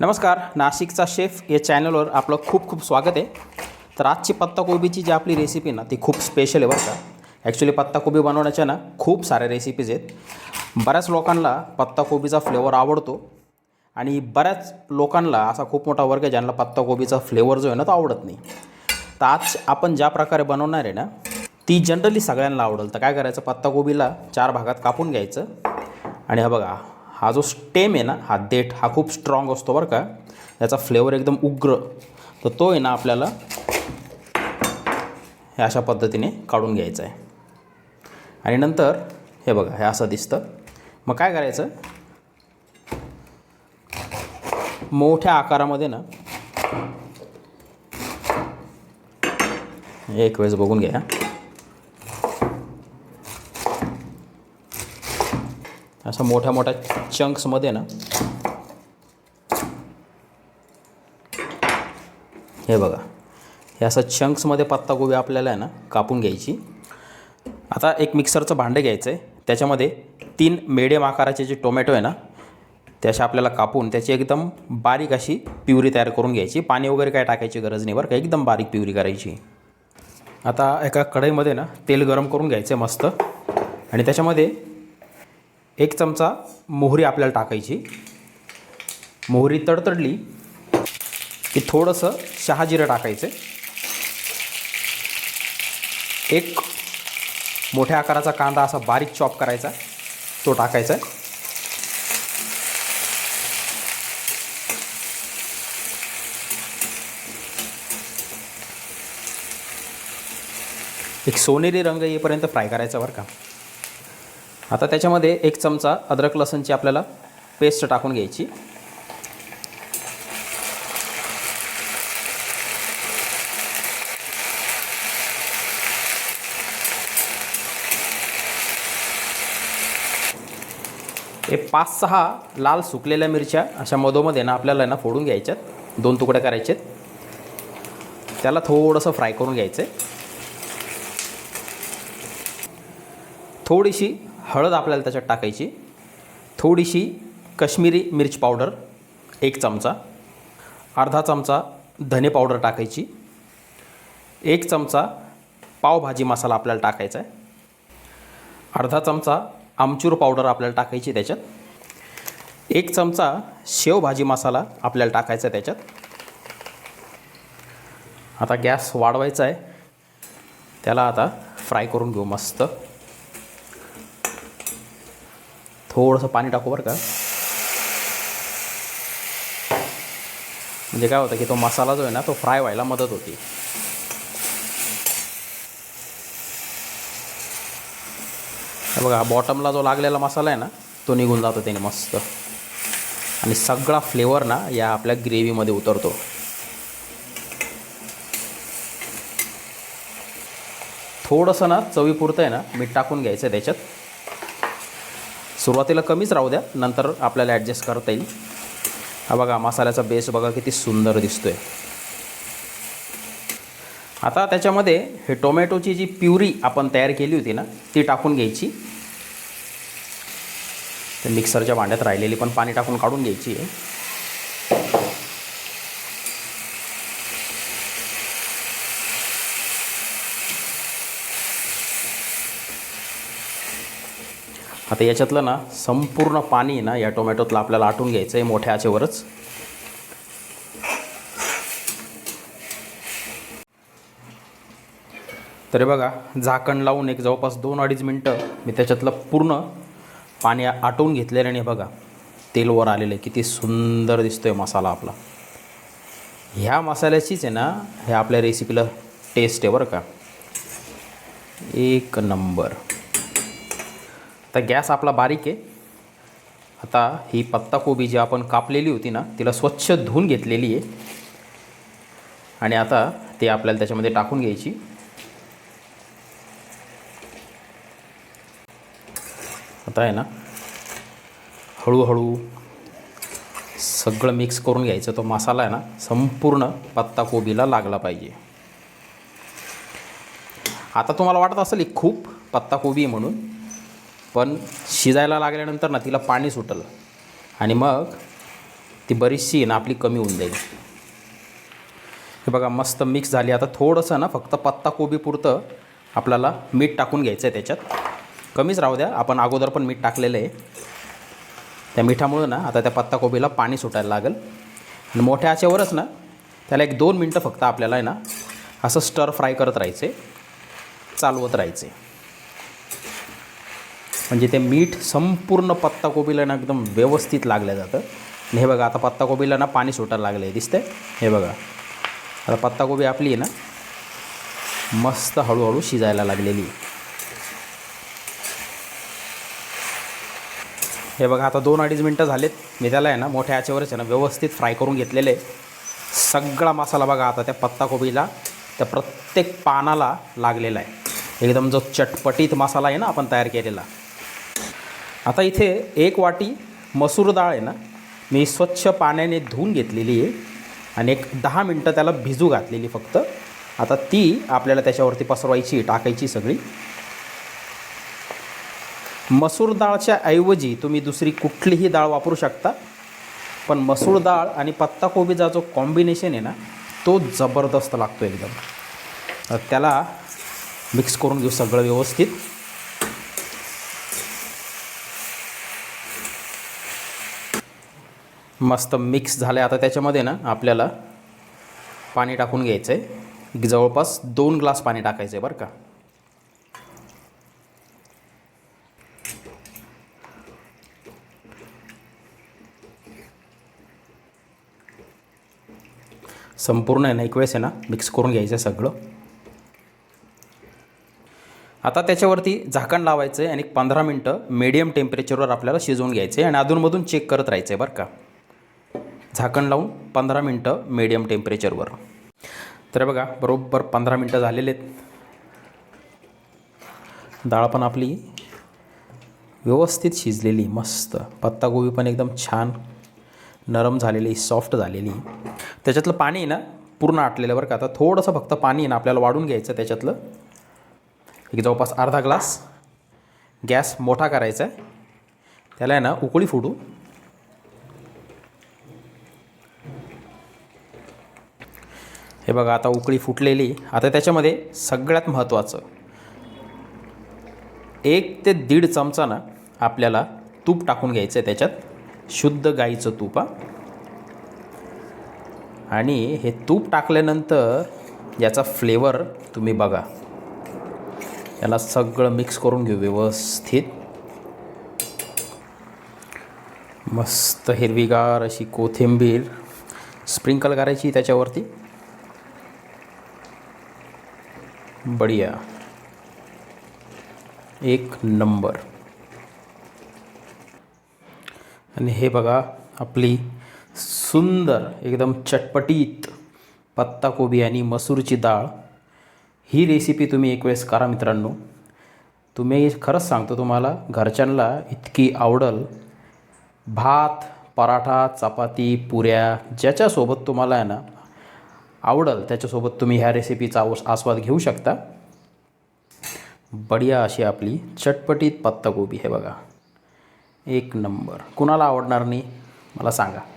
नमस्कार नाशिकचा शेफ या चॅनलवर आपलं खूप खूप स्वागत आहे. तर आजची पत्ताकोबीची जी आपली रेसिपी ना ती खूप स्पेशल आहे बरं का. ॲक्च्युली पत्ताकोबी बनवण्याच्या ना खूप साऱ्या रेसिपीज आहेत. बऱ्याच लोकांना पत्ताकोबीचा फ्लेवर आवडतो आणि बऱ्याच लोकांना असा खूप मोठा वर्ग आहे ज्यांना पत्ताकोबीचा फ्लेवर जो आहे ना तो आवडत नाही. तर आज आपण ज्या प्रकारे बनवणार आहे ना ती जनरली सगळ्यांना आवडेल. तर काय करायचं पत्ताकोबीला चार भागात कापून घ्यायचं. आणि हा बघा हा जो स्टेम आहे ना हा देठ हा खूप स्ट्रॉंग असतो बरं का. याचा फ्लेवर एकदम उग्र. तर तो आहे ना आपल्याला हे अशा पद्धतीने काढून घ्यायचा आहे. आणि नंतर हे बघा हे असं दिसतं. मग काय करायचं? मोठ्या आकारामध्ये ना एक वेळेस बघून घ्या. असं मोठ्या मोठ्या चंक्समध्ये ना हे बघा. हे असं चंक्समध्ये पत्ताकोबी आपल्याला आहे ना कापून घ्यायची. आता एक मिक्सरचं भांडं घ्यायचं आहे त्याच्यामध्ये तीन मेडियम आकाराचे जे टोमॅटो आहे ना त्याचे आपल्याला कापून त्याची एकदम बारीक अशी प्युरी तयार करून घ्यायची. पाणी वगैरे काय टाकायची गरज नाही बरं का एकदम बारीक प्युरी करायची. आता एका कढईमध्ये ना तेल गरम करून घ्यायचं आहे मस्त. आणि त्याच्यामध्ये एक चमचा मोहरी आपल्याला टाकायची. मोहरी तडतडली की थोडंसं शहाजिरं टाकायचं. एक मोठ्या आकाराचा कांदा असा बारीक चॉप करायचा तो टाकायचा. आहे एक सोनेरी रंग येईपर्यंत फ्राय करायचा बरं का. आता त्याच्यामध्ये एक चमचा अद्रक लसणची आपल्याला पेस्ट टाकून घ्यायची. हे पाच सहा लाल सुकलेल्या मिरच्या अशा मधोमध्ये ना आपल्याला ना फोडून घ्यायच्यात. दोन तुकडे करायचेत. त्याला थोडंसं फ्राय करून घ्यायचं आहे थोडीशी हळद आपल्याला त्याच्यात टाकायची. थोडीशी कश्मीरी मिरच पावडर एक चमचा. अर्धा चमचा धने पावडर टाकायची. एक चमचा पावभाजी मसाला आपल्याला टाकायचा आहे. अर्धा चमचा आमचूर पावडर आपल्याला टाकायची त्याच्यात. एक चमचा शेवभाजी मसाला आपल्याला टाकायचा आहे त्याच्यात. आता गॅस वाढवायचा आहे. त्याला आता फ्राय करून घेऊ मस्त. थोडंसं पाणी टाकू बरं का. म्हणजे काय होतं की तो मसाला जो आहे ना तो फ्राय व्हायला मदत होती. बघा बॉटमला जो लागलेला मसाला आहे ना तो निघून जातो त्याने मस्त. आणि सगळा फ्लेवर ना या आपल्या ग्रेव्हीमध्ये उतरतो. थोडंसं ना चवीपुरतं आहे ना मीठ टाकून घ्यायचं आहे त्याच्यात. सुरुवातीला कमीच राहू द्या नंतर आपल्याला ॲडजस्ट करता येईल. हा बघा मसाल्याचा बेस बघा किती सुंदर दिसतो आहे आता त्याच्यामध्ये हे टोमॅटोची जी प्युरी आपण तयार केली होती ना ती टाकून घ्यायची. ते मिक्सरच्या भांड्यात राहिलेली पण पाणी टाकून काढून घ्यायची आहे. आता याच्यातलं ना संपूर्ण पाणी ना या टोमॅटोतलं आपल्याला आटून घ्यायचं आहे मोठ्या आचेवरच. तरी बघा झाकण लावून एक जवळपास दोन अडीच मिनटं मी त्याच्यातलं पूर्ण पाणी आटवून घेतलेलं आणि बघा तेलवर आलेलं आहे. किती सुंदर दिसतो आहे मसाला आपला. ह्या मसाल्याचीच आहे ना हे आपल्या रेसिपीला टेस्ट आहे बरं का. एक नंबर. आता गॅस आपला बारीक आहे. आता ही पत्ताकोबी जी आपण कापलेली होती ना तिला स्वच्छ धुवून घेतलेली आहे. आणि आता ते आपल्याला त्याच्यामध्ये टाकून घ्यायची. आता आहे ना हळूहळू सगळं मिक्स करून घ्यायचं. तो मसाला आहे ना संपूर्ण पत्ताकोबीला लागला पाहिजे. आता तुम्हाला वाटत असेल ही खूप पत्ताकोबी आहे म्हणून. पण शिजायला लागल्यानंतर ना तिला पाणी सुटलं. आणि मग ती बरीचशी ना आपली कमी होऊन जाईल. हे बघा मस्त मिक्स झाली. आता थोडंसं ना फक्त पत्ता कोबीपुरतं आपल्याला मीठ टाकून घ्यायचं आहे त्याच्यात. कमीच राहू द्या. आपण अगोदर पण मीठ टाकलेलं आहे. त्या मिठामुळं ना आता त्या पत्ता कोबीला पाणी सुटायला लागेल. आणि मोठ्या आचेवरच ना त्याला एक दोन मिनटं फक्त आपल्याला आहे ना असं स्टर फ्राय करत राहायचे चालवत राहायचे म्हणजे ते मीठ संपूर्ण पत्ताकोबीला ना एकदम व्यवस्थित लागलं जातं. आणि हे बघा आता पत्ताकोबीला ना पाणी सुटायला लागलं आहे दिसतंय? हे बघा. आता पत्ताकोबी आपली आहे ना मस्त हळूहळू शिजायला लागलेली. आहे. हे बघा आता दोन अडीच मिनटं झालेत. मी त्याला आहे ना मोठ्या आचेवरच आहे ना व्यवस्थित फ्राय करून घेतलेले सगळा मसाला बघा आता त्या पत्ताकोबीला त्या प्रत्येक पानाला लागलेला आहे. एकदम जो चटपटीत मसाला आहे ना आपण तयार केलेला. आता इथे एक वाटी मसूर डाळ आहे ना मी स्वच्छ पाण्याने धुवून घेतलेली आहे आणि एक दहा मिनटं त्याला भिजू घातलेली फक्त. आता ती आपल्याला त्याच्यावरती पसरवायची टाकायची सगळी. मसूर डाळच्या ऐवजी तुम्ही दुसरी कुठलीही डाळ वापरू शकता पण मसूर डाळ आणि पत्ताकोबीचा जो कॉम्बिनेशन आहे ना तो जबरदस्त लागतो एकदम. तर त्याला मिक्स करून घेऊ सगळं व्यवस्थित. मस्त मिक्स झालं आहे आता त्याच्यामध्ये ना आपल्याला पाणी टाकून घ्यायचं आहे जवळपास दोन ग्लास पाणी टाकायचं आहे बरं का. संपूर्ण आहे ना एक वेळेस आहे ना मिक्स करून घ्यायचं आहे सगळं. आता त्याच्यावरती झाकण लावायचं आहे आणि पंधरा मिनटं मीडियम टेम्परेचरवर आपल्याला शिजवून घ्यायचं आहे आणि अधूनमधून चेक करत राहायचं आहे बरं का. झाकण लावून पंधरा मिनटं मीडियम टेम्परेचरवर तर बघा बरोबर पंधरा मिनटं झालेले आहेत. डाळ पण आपली व्यवस्थित शिजलेली मस्त. पत्तागोबी पण एकदम छान नरम झालेली सॉफ्ट झालेली. त्याच्यातलं पाणी आहे ना पूर्ण आटलेलं बरं का. आता थोडंसं फक्त पाणी आहे ना आपल्याला वाढून घ्यायचं त्याच्यातलं. एक जवळपास अर्धा ग्लास गॅस मोठा करायचा आहे. त्याला आहे ना उकळी फुटू हे बघा आता उकळी फुटलेली. आता त्याच्यामध्ये सगळ्यात महत्त्वाचं एक ते दीड चमचा ना आपल्याला तूप टाकून घ्यायचं आहे त्याच्यात. शुद्ध गाईचं तूप हा. आणि हे तूप टाकल्यानंतर याचा फ्लेवर तुम्ही बघा. याला सगळं मिक्स करून घेऊ व्यवस्थित. मस्त हिरवीगार अशी कोथिंबीर स्प्रिंकल करायची त्याच्यावरती. बढिया। एक नंबर। आणि हे बघा आपली सुंदर एकदम चटपटीत पत्ताकोबी आणि मसूरची डाळ. ही रेसिपी तुम्ही एक वेळेस करा मित्रांनो. तुम्ही खरंच सांगतो तुम्हाला घरच्यांना इतकी आवडल. भात पराठा चपाती पुऱ्या ज्याच्यासोबत तुम्हाला आहे ना आवडल त्याच्यासोबत तुम्ही ह्या रेसिपीचा आस्वाद घेऊ शकता. बढिया अशी आपली चटपटीत पत्ताकोबी हे बघा. एक नंबर. कुणाला आवडणार नाही मला सांगा.